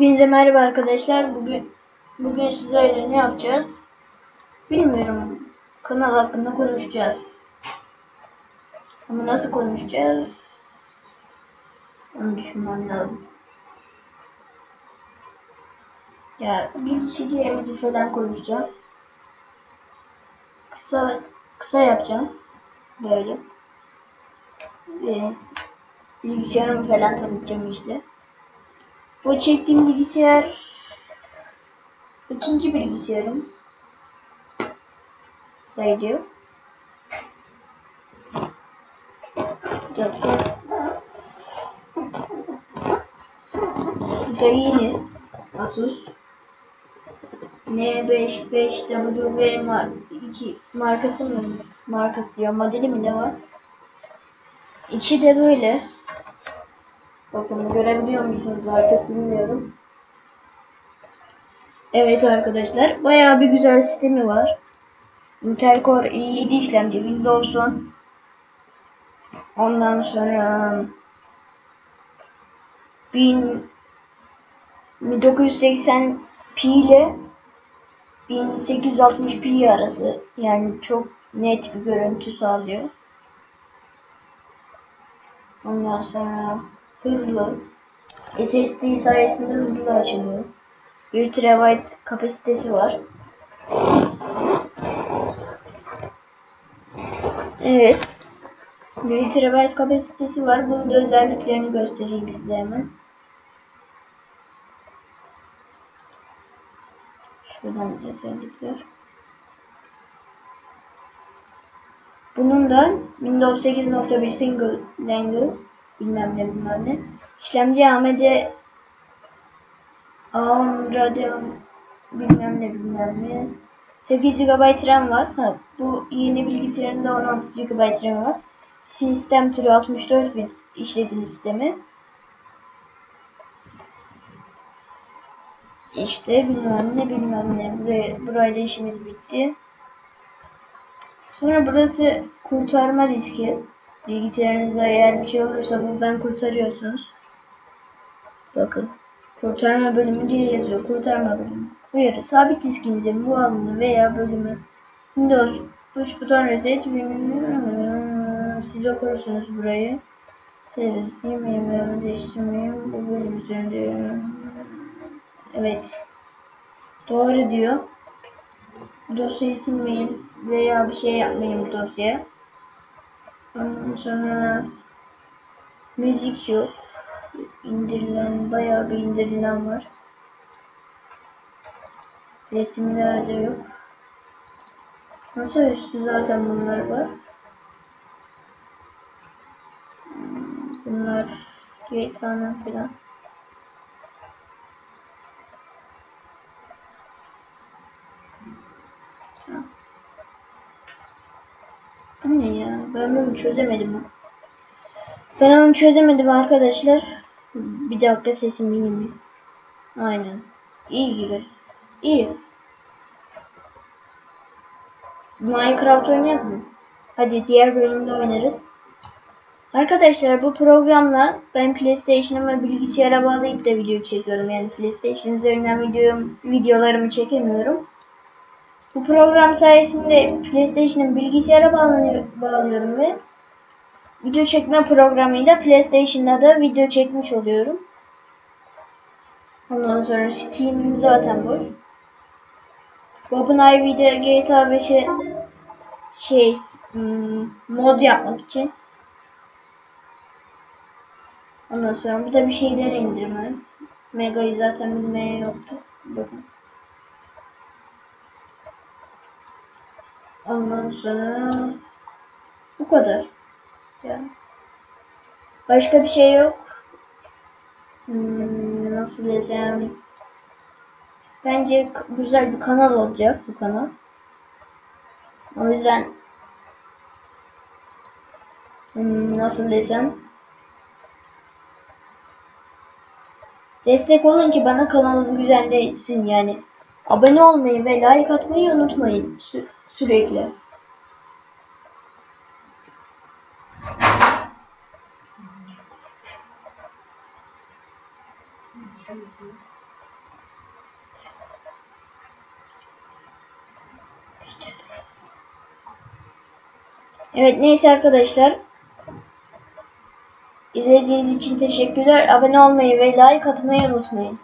Hepinize merhaba arkadaşlar. Bugün bugün sizlerle ne yapacağız? Bilmiyorum. Kanal hakkında konuşacağız. Ama nasıl konuşacağız? Onu düşünmem lazım. Ya bir kişilerimizi falan konuşacağım. Kısa kısa yapacağım. Böyle. Ve bilgisayarımı falan tanıtacağım işte. Bu çektiğim bilgisayar ikinci bilgisayarım sayılıyor. Dakika. Bu da yeni Asus N55W mar 2 markası mı? Markası diyor. Modeli mi ne var? İçi de böyle. Bakın görebiliyor musunuz artık bilmiyorum. Evet arkadaşlar bayağı bir güzel sistemi var. Intel Core i7 işlemci Windows 10. Ondan sonra 1980p ile 1860p arası yani çok net bir görüntü sağlıyor. Ondan sonra hızlı. SSD sayesinde hızlı açılıyor. 1 TB kapasitesi var. Evet. 1 TB kapasitesi var. Bunun da özelliklerini göstereyim size hemen. Şuradan özellikler. Bunun da Windows 8.1 single language bilmem ne bilmem ne. İşlemci AMD ARM Radeon bilmem ne bilmem ne. 8 GB RAM var. Ha, bu yeni bilgisayarında 16 GB RAM var. Sistem türü 64 bit işletim sistemi. İşte bilmem ne bilmem ne. Buraya, burayla işimiz bitti. Sonra burası kurtarma diski. Bilgisayarınıza eğer bir şey olursa buradan kurtarıyorsunuz. Bakın. Kurtarma bölümü diye yazıyor. Kurtarma bölümü. Uyarı. Sabit diskinizin bu alanı veya bölümü Windows push buton reset siz okursunuz burayı. Sevgili silmeyin veya değiştirmeyin. Bu bölüm üzerinde Evet. Doğru diyor. Dosyayı silmeyin veya bir şey yapmayın dosyaya. Ondan sonra müzik yok. İndirilen bayağı bir indirilen var. Resimler de yok. Masaüstü zaten bunlar var. Bunlar GTA'nın falan. Tamam. Bu ne ya? Ben bunu çözemedim. Ben onu çözemedim arkadaşlar. Bir dakika sesim iyi mi? Aynen. İyi gibi. İyi. Minecraft oynayak mı? Hadi diğer bölümde oynarız. Arkadaşlar bu programla ben PlayStation'ıma bilgisayara bağlayıp da video çekiyorum. Yani PlayStation üzerinden video, videolarımı çekemiyorum. Bu program sayesinde PlayStation'ın bilgisayara bağlanıyor, bağlıyorum ve video çekme programıyla PlayStation'da da video çekmiş oluyorum. Ondan sonra Steam'im zaten boş. OpenIV'de GTA 5'e şey hmm, mod yapmak için. Ondan sonra bu da bir şeyler indirme. Mega'yı zaten bilmeye yoktu. Bakın. Ondan sonra bu kadar. Yani. Başka bir şey yok. Hmm, nasıl desem. Bence güzel bir kanal olacak bu kanal. O yüzden hmm, nasıl desem destek olun ki bana kanalım güzelleşsin yani. Abone olmayı ve like atmayı unutmayın Sürekli. Evet neyse arkadaşlar. İzlediğiniz için teşekkürler. Abone olmayı ve like atmayı unutmayın.